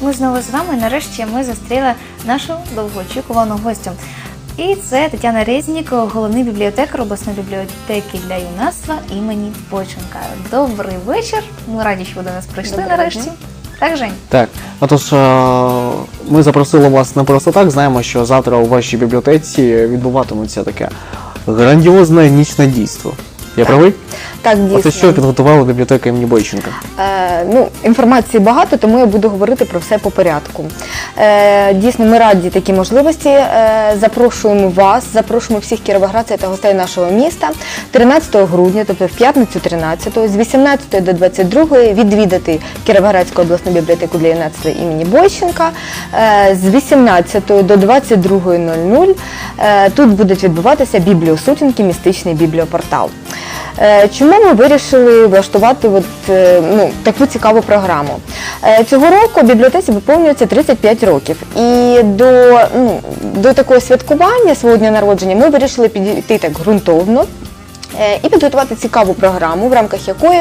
ми знову з вами. Нарешті ми зустріли нашу довгоочікувану гостю. І це Тетяна Резнік, головний бібліотекар обласної бібліотеки для юнацтва імені Бойченка. Добрий вечір. Ми раді, що ви до нас прийшли Доброго нарешті. дня. Так, Жень? Так, отож, е, ми запросили вас не просто так. Знаємо, що завтра у вашій бібліотеці відбуватиметься таке грандіозне нічне дійство. Я правий? Так, дійсно. Оце що підготувала бібліотека імені Бойченка? Е, ну, інформації багато, тому я буду говорити про все по порядку. Е, дійсно, ми раді такій можливості. Е, запрошуємо вас, запрошуємо всіх кіровоградців та гостей нашого міста 13 грудня, тобто в п'ятницю 13 з 18 до 22 відвідати Кіровоградську обласну бібліотеку для юнацтва імені Бойченка. Е, з 18 до 22.00 е, тут будуть відбуватися бібліосутінки, містичний бібліопортал. Е, Чому ми вирішили влаштувати от, е, ну, таку цікаву програму? Е, Цього року бібліотеці виповнюється 35 років. І до, ну, до такого святкування свого дня народження ми вирішили підійти так ґрунтовно і підготувати цікаву програму, в рамках якої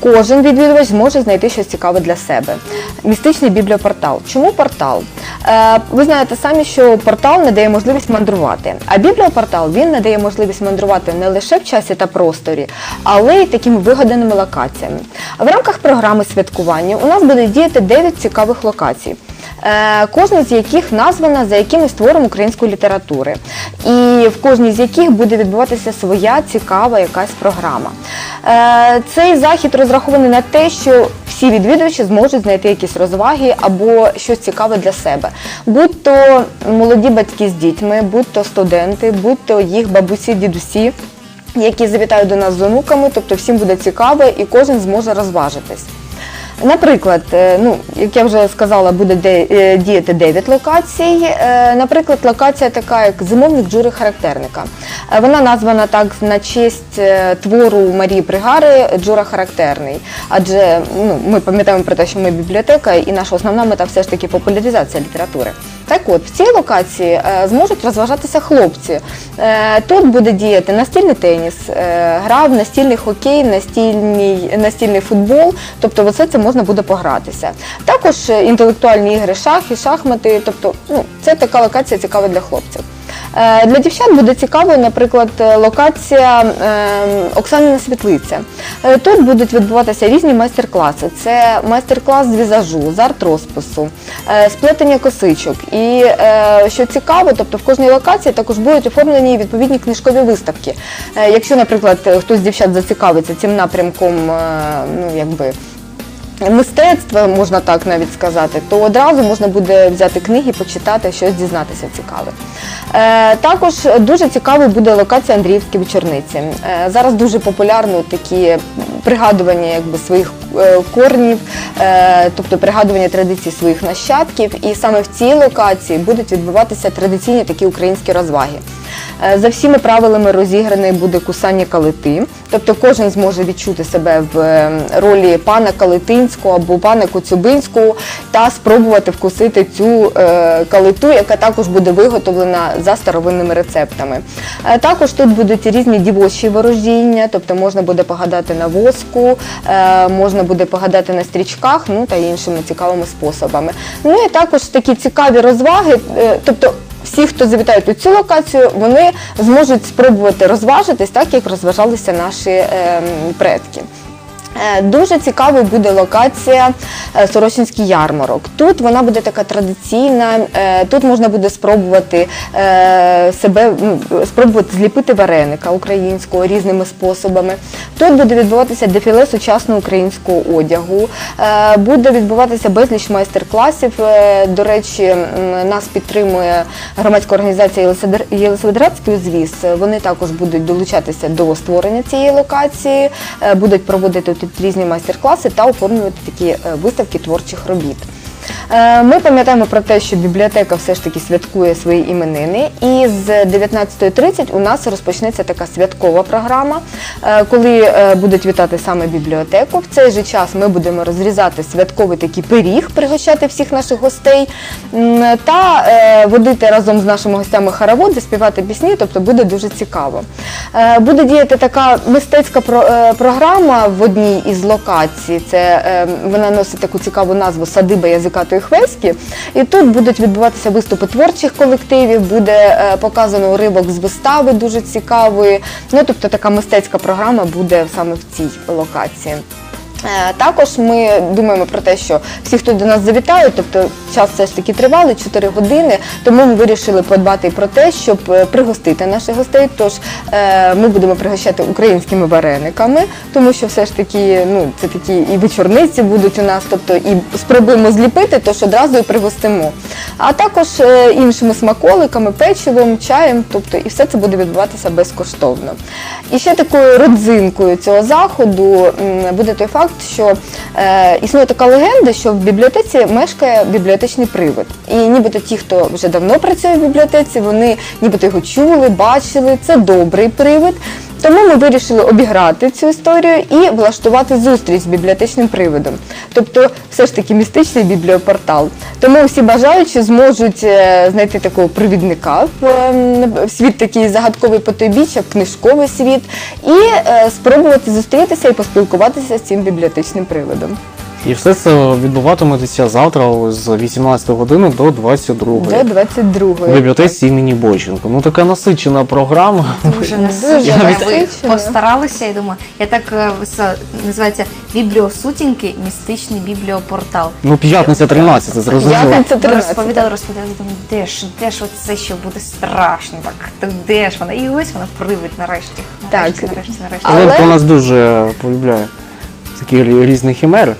кожен відвідувач зможе знайти щось цікаве для себе. Містичний бібліопортал. Чому портал? Е, Ви знаєте самі, що портал надає можливість мандрувати, а бібліопортал він надає можливість мандрувати не лише в часі та просторі, але й такими вигаданими локаціями. В рамках програми святкування у нас буде діяти 9 цікавих локацій. Е, Кожна з яких названа за якимось твором української літератури, і в кожній з яких буде відбуватися своя цікава якась програма. Е, Цей захід розрахований на те, що всі відвідувачі зможуть знайти якісь розваги або щось цікаве для себе. Будь то молоді батьки з дітьми, будь то студенти, будь то їх бабусі, дідусі, які завітають до нас з онуками, тобто всім буде цікаво і кожен зможе розважитись. Наприклад, е, ну як я вже сказала, буде е, діяти 9 локацій. Е, Наприклад, локація така, як зимовник джури характерника. Вона названа так на честь твору Марії Пригари Джура характерний. Адже ну, ми пам'ятаємо про те, що ми бібліотека, і наша основна мета все ж таки популяризація літератури. Так от, в цій локації е, зможуть розважатися хлопці. Е, Тут буде діяти настільний теніс, е, гра в настільний хокей, настільний, настільний футбол, тобто в це можна буде погратися. Також інтелектуальні ігри, шахи, шахмати, тобто ну, це така локація цікава для хлопців. Е, Для дівчат буде цікаво, наприклад, е, локація е, Оксанина Світлиця. Е, Тут будуть відбуватися різні майстер-класи. Це майстер-клас з візажу, з арт-розпису, сплетення косичок. І що цікаво, тобто в кожній локації також будуть оформлені відповідні книжкові виставки. Якщо, наприклад, хтось з дівчат зацікавиться цим напрямком, ну якби мистецтва, можна так навіть сказати, то одразу можна буде взяти книги, почитати, щось дізнатися цікаве. Е, також дуже цікавою буде локація Андріївські вечорниці. Е, зараз дуже популярно такі пригадування якби, своїх корнів, е, тобто пригадування традицій своїх нащадків. І саме в цій локації будуть відбуватися традиційні такі українські розваги. Е, За всіми правилами розіграний буде кусання калити, тобто кожен зможе відчути себе в е, ролі пана Калитинського або пана Коцюбинського та спробувати вкусити цю е, калиту, яка також буде виготовлена за старовинними рецептами. Е, Також тут будуть різні дівочі ворожіння, тобто можна буде погадати на воску, е, можна буде погадати на стрічках, ну та іншими цікавими способами. Ну і також такі цікаві розваги, е, тобто всі, хто завітають у цю локацію, вони зможуть спробувати розважитись так, як розважалися наші е, предки. Е, Дуже цікавою буде локація е, Сорочинський ярмарок. Тут вона буде така традиційна, е, тут можна буде спробувати себе спробувати зліпити вареника українського різними способами. Тут буде відбуватися дефіле сучасного українського одягу, буде відбуватися безліч майстер-класів. До речі, нас підтримує громадська організація Єлисаветградський узвіз. Вони також будуть долучатися до створення цієї локації, будуть проводити тут різні майстер-класи та оформлювати такі е, виставки творчих робіт. Е, Ми пам'ятаємо про те, що бібліотека все ж таки святкує свої іменини, і з 19.30 у нас розпочнеться така святкова програма, е, коли е, будуть вітати саме бібліотеку. В цей же час ми будемо розрізати святковий такий пиріг, пригощати всіх наших гостей та водити разом з нашими гостями хоровод, заспівати пісні, тобто буде дуже цікаво. Буде діяти така мистецька програма в одній із локацій. Це вона носить таку цікаву назву Садиба язикового Катою Хвеські. І тут будуть відбуватися виступи творчих колективів, буде е, показано уривок з вистави дуже цікавої. Ну тобто така мистецька програма буде саме в цій локації. Е, Також ми думаємо про те, що всі, хто до нас завітають, тобто час все ж таки тривалий, 4 години, тому ми вирішили подбати про те, щоб е, пригостити наших гостей. Тож е, ми будемо пригощати українськими варениками, тому що все ж таки ну, це такі і вечорниці будуть у нас, тобто і спробуємо зліпити, тож одразу і пригостимо. А також е, іншими смаколиками, печивом, чаєм, тобто і все це буде відбуватися безкоштовно. І ще такою родзинкою цього заходу буде той факт, що е, існує така легенда, що в бібліотеці мешкає бібліотечний привид. І нібито ті, хто вже давно працює в бібліотеці, вони нібито його чули, бачили. Це добрий привид. Тому ми вирішили обіграти цю історію і влаштувати зустріч з бібліотечним привидом. Тобто, все ж таки містичний бібліопортал. Тому всі бажаючі зможуть е, знайти такого привідника в, ем, світ такий загадковий потойбіччя, як книжковий світ, і е, спробувати зустрітися і поспілкуватися з цим бібліотечним привидом. І все це відбуватиметься завтра з 18 години до 22 До 22-ї. в бібліотеці імені Бойченко. Ну така насичена програма. Дуже Дуже насичено. Ви насичено. постаралися, я думаю. Я так е, це називається бібліосутінки, містичний бібліопортал. Ну, п'ятниця 13, зрозуміло. П'ятниця Ви 13. розповідали, розповідали, думаю, де ж, де ж оце що буде страшно, так, так де ж вона? І ось вона привид нарешті. Нарешті, Так. нарешті, нарешті. Але- Але... у нас дуже полюбляє такі рі- різні химери.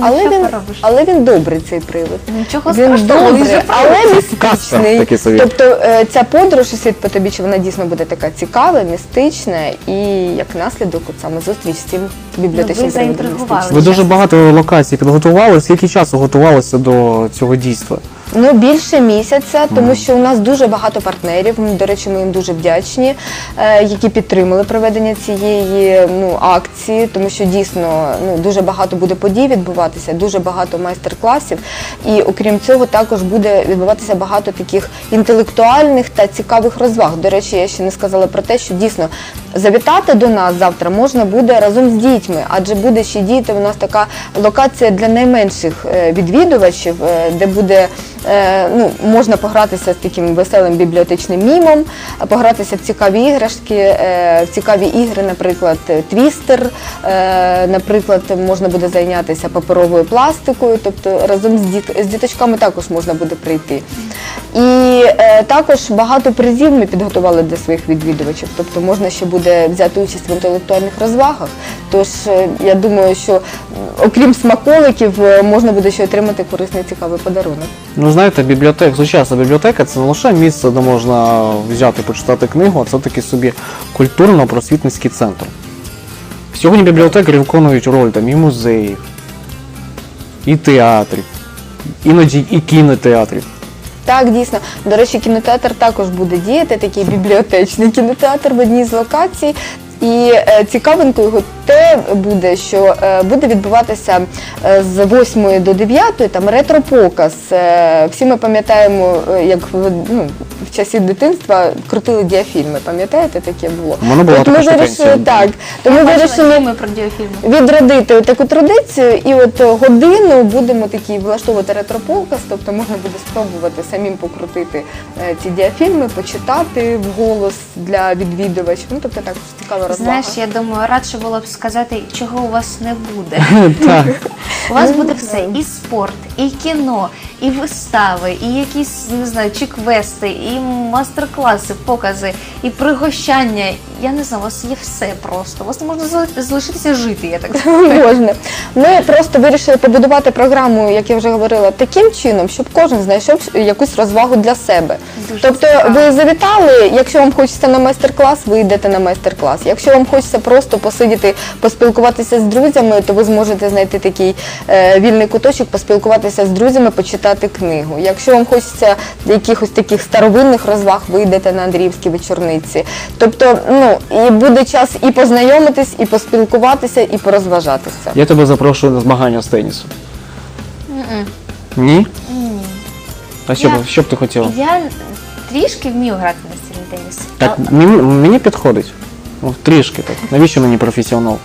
Ну, Але він, поробиш? але він добрий цей привид. Нічого Він страшного, добрий, але містичний. собі. Тобто е, ця подорож у світ чи вона дійсно буде така цікава, містична і як наслідок от саме зустріч з цим бібліотечним Ну, ви привидом Ви дуже багато локацій підготували. Скільки часу готувалося до цього дійства? Ну, більше місяця, тому що у нас дуже багато партнерів. До речі, ми їм дуже вдячні, е, які підтримали проведення цієї ну, акції, тому що дійсно ну, дуже багато буде подій відбуватися, дуже багато майстер-класів. І окрім цього, також буде відбуватися багато таких інтелектуальних та цікавих розваг. До речі, я ще не сказала про те, що дійсно завітати до нас завтра можна буде разом з дітьми, адже буде ще діти. У нас така локація для найменших е, відвідувачів, е, де буде е, ну, можна погратися з таким веселим бібліотечним мімом, погратися в цікаві іграшки, в цікаві ігри, наприклад, твістер, наприклад, можна буде зайнятися паперовою пластикою, тобто разом з, діт, з діточками також можна буде прийти. І е, також багато призів ми підготували для своїх відвідувачів, тобто можна ще буде взяти участь в інтелектуальних розвагах. Тож е, я думаю, що окрім смаколиків е, можна буде ще отримати корисний цікавий подарунок. Ну, знаєте, бібліотека, сучасна бібліотека це не лише місце, де можна взяти почитати книгу, а це такий собі культурно-просвітницький центр. Сьогодні бібліотекарі виконують роль там і музеїв, і театрів, іноді і кінотеатрів. Так, дійсно. До речі, кінотеатр також буде діяти, такий бібліотечний кінотеатр в одній з локацій. І е, цікавинкою його те буде, що е, буде відбуватися е, з 8 до 9 там ретро-показ. Е, всі ми пам'ятаємо, як в, ну, в часі дитинства крутили діафільми. Пам'ятаєте, таке було? Була От ми вирішили так. То ми вирішили відродити таку традицію, і от годину будемо такі влаштовувати ретропоказ, тобто можна буде спробувати самим покрутити ці діафільми, почитати вголос для відвідувачів. Ну тобто також цікава розвага. Знаєш, я думаю, радше було б сказати, чого у вас не буде. Так. У вас буде все: і спорт, і кіно, і вистави, і якісь не знаю, чи квести, і мастер-класи, покази, і пригощання. Я не знаю, у вас є все просто. У вас не можна залишитися жити, я так думаю. Можна. Ми просто вирішили побудувати програму, як я вже говорила, таким чином, щоб кожен знайшов якусь розвагу для себе. Дуже тобто цікаво. ви завітали, якщо вам хочеться на майстер-клас, ви йдете на майстер-клас. Якщо вам хочеться просто посидіти, поспілкуватися з друзями, то ви зможете знайти такий е, вільний куточок, поспілкуватися з друзями, почитати книгу. Якщо вам хочеться якихось таких старовинних розваг, ви йдете на Андріївські вечорниці. Тобто, ну і буде час і познайомитись, і поспілкуватися, і порозважатися. Я тебе запрошую на змагання з тенісу. Ні? Ні. А що, Я- б- що б ти хотіла? Я трішки вмію грати на стільний теніс. Так, А- мені, мені підходить. Ну, трішки так. Навіщо мені професіонал?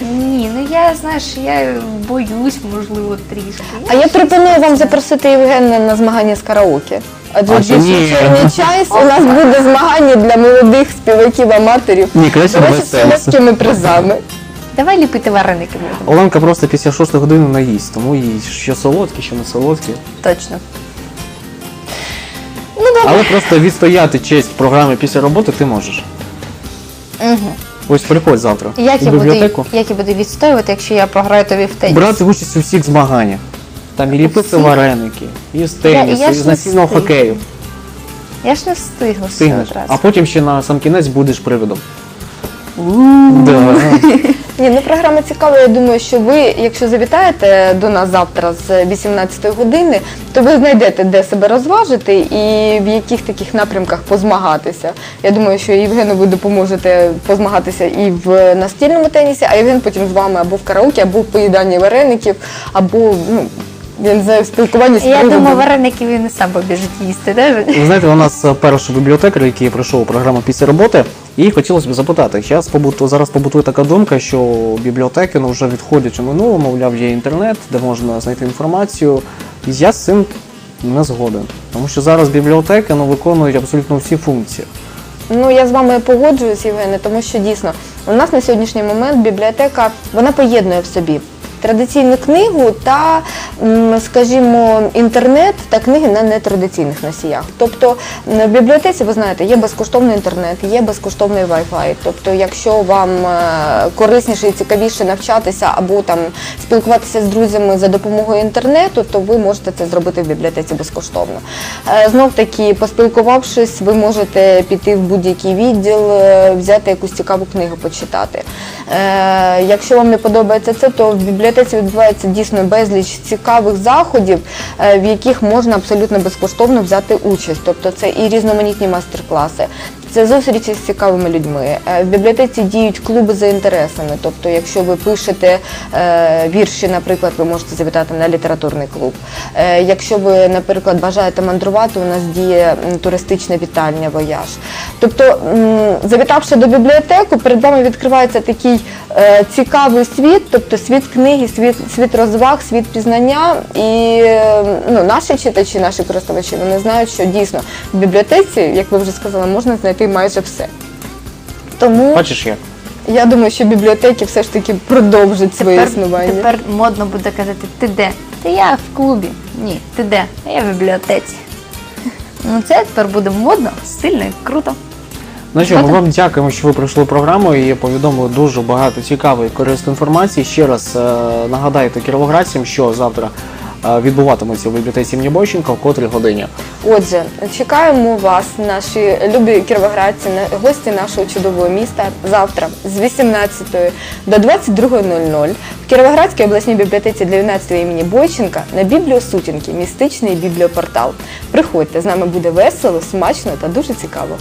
Ні, ну я знаєш, я боюсь, можливо, трішки. А я пропоную вам запросити Євгена на змагання з караоке. Адже більше час у нас буде змагання для молодих співаків-аматорів. Ні, краще До речі, без з солодкими призами. Давай ліпити вареники будемо. Оленка просто після 6 години наїсть, тому їй що солодкі, що не солодкі. Точно. Але просто відстояти честь програми після роботи ти можеш. Угу. Ось приходь завтра Як у я, буду, бібліотеку. як я буду відстоювати, якщо я програю тобі в теніс? Брати участь у всіх змаганнях. Там і ліпити вареники, і з тенісу, я і з настільного хокею. Я ж не встигла все Встигнеш. одразу. А потім ще на сам кінець будеш привидом. Да. Ні, ну програма цікава. Я думаю, що ви, якщо завітаєте до нас завтра з 18 години, то ви знайдете, де себе розважити і в яких таких напрямках позмагатися. Я думаю, що Євгену ви допоможете позмагатися і в настільному тенісі, а Євген потім з вами або в караоке, або в поїданні вареників, або ну. Я не знаю, в спілкуванні з Я приводом. думаю, вареники він і сам побіжить їсти, да? Ви знаєте, у нас е, перший бібліотекар, який прийшов у програму після роботи, і хотілося б запитати. Зараз побуту, зараз побутує така думка, що бібліотеки ну, вже відходять у минуле, мовляв, є інтернет, де можна знайти інформацію. І я з цим не згоден. Тому що зараз бібліотеки ну, виконують абсолютно всі функції. Ну я з вами погоджуюсь, Євгене, тому що дійсно у нас на сьогоднішній момент бібліотека вона поєднує в собі. Традиційну книгу та, скажімо, інтернет та книги на нетрадиційних носіях. Тобто в бібліотеці, ви знаєте, є безкоштовний інтернет, є безкоштовний Wi-Fi. Тобто, якщо вам е, корисніше і цікавіше навчатися або там спілкуватися з друзями за допомогою інтернету, то ви можете це зробити в бібліотеці безкоштовно. Е, Знов таки, поспілкувавшись, ви можете піти в будь-який відділ, е, взяти якусь цікаву книгу, почитати. Якщо вам не подобається це, то в бібліотеці відбувається дійсно безліч цікавих заходів, е, в яких можна абсолютно безкоштовно взяти участь. Тобто це і різноманітні майстер-класи. Це зустрічі з цікавими людьми. Е, В бібліотеці діють клуби за інтересами. Тобто, якщо ви пишете е, вірші, наприклад, ви можете завітати на літературний клуб. Е, якщо ви, наприклад, бажаєте мандрувати, у нас діє м, туристична вітальня вояж. Тобто, завітавши до бібліотеку, перед вами відкривається такий цікавий світ, тобто світ книги, світ, світ розваг, світ пізнання. І ну, наші читачі, наші користувачі, вони знають, що дійсно в бібліотеці, як ви вже сказали, можна знайти майже все. Тому Бачиш як? я думаю, що бібліотеки все ж таки продовжать своє Тепер, існування. тепер модно буде казати, ти де? Та я в клубі. Ні, ти де? А я в бібліотеці. Ну це тепер буде модно, стильно і круто. Ну що, ми вам дякуємо, що ви прийшли в програму і повідомили дуже багато цікавої і корисної інформації. Ще раз е, нагадайте кіровоградцям, що завтра відбуватиметься в бібліотеці імені Бойченка в котрій годині. Отже, чекаємо вас, наші любі кіровоградці, на- гості нашого чудового міста завтра з 18 до 22.00 в Кіровоградській обласній бібліотеці для юнацтва імені Бойченка на бібліосутінки, містичний бібліопортал. Приходьте, з нами буде весело, смачно та дуже цікаво.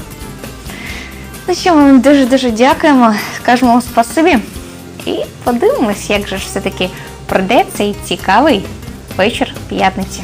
Ну що, ми вам дуже-дуже дякуємо, скажемо вам спасибі. І подивимось, як же ж все-таки пройде цей цікавий вечір п'ятниці.